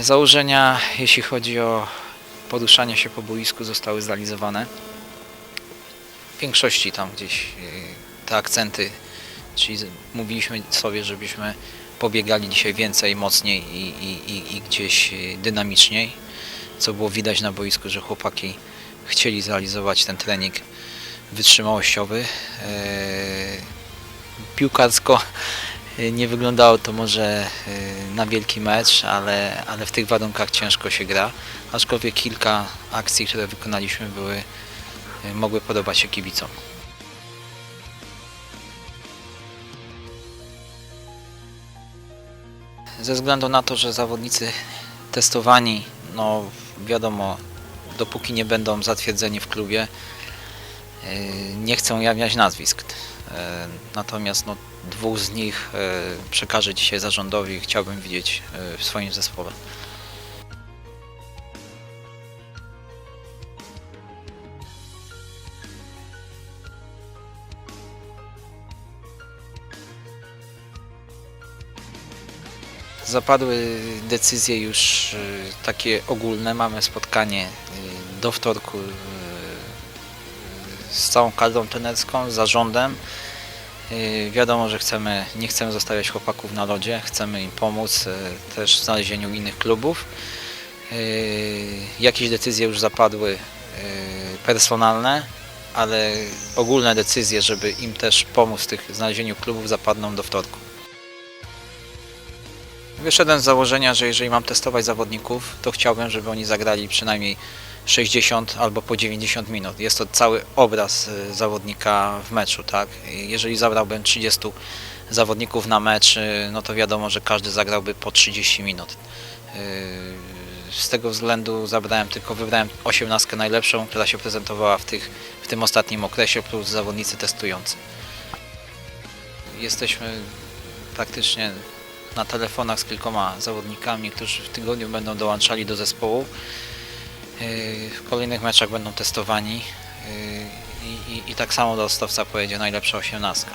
Założenia, jeśli chodzi o poruszanie się po boisku, zostały zrealizowane. W większości tam gdzieś yy, te akcenty, czyli mówiliśmy sobie, żebyśmy pobiegali dzisiaj więcej, mocniej i, i, i, gdzieś yy, dynamiczniej, co było widać na boisku, że chłopaki chcieli zrealizować ten trening wytrzymałościowy. Yy, Piłkarsko nie wyglądało to może yy, na wielki mecz, ale, ale w tych warunkach ciężko się gra, aczkolwiek kilka akcji, które wykonaliśmy były, yy, mogły podobać się kibicom. Ze względu na to, że zawodnicy testowani, no wiadomo, dopóki nie będą zatwierdzeni w klubie, nie chcę ujawniać nazwisk. Yy, Natomiast no, dwóch z nich yy, przekażę dzisiaj zarządowi i chciałbym widzieć yy, w swoim zespole. Zapadły decyzje już takie ogólne. Mamy spotkanie do wtorku z całą kadrą trenerską, z zarządem. Y, Wiadomo, że chcemy, nie chcemy zostawiać chłopaków na lodzie, chcemy im pomóc y, też w znalezieniu innych klubów. Y, Jakieś decyzje już zapadły personalne, ale ogólne decyzje, żeby im też pomóc w tych znalezieniu klubów zapadną do wtorku. Wyszedłem z założenia, że jeżeli mam testować zawodników, to chciałbym, żeby oni zagrali przynajmniej 60 albo po 90 minut. Jest to cały obraz y, zawodnika w meczu, tak? Jeżeli zabrałbym 30 zawodników na mecz, y, no to wiadomo, że każdy zagrałby po 30 minut. Y, Z tego względu zabrałem tylko, wybrałem 18 najlepszą, która się prezentowała w, tych, w tym ostatnim okresie, plus zawodnicy testujący. Jesteśmy praktycznie na telefonach z kilkoma zawodnikami, którzy w tygodniu będą dołączali do zespołu. Yy, W kolejnych meczach będą testowani yy, i, i, i tak samo do Ostowca pojedzie najlepsza osiemnastka.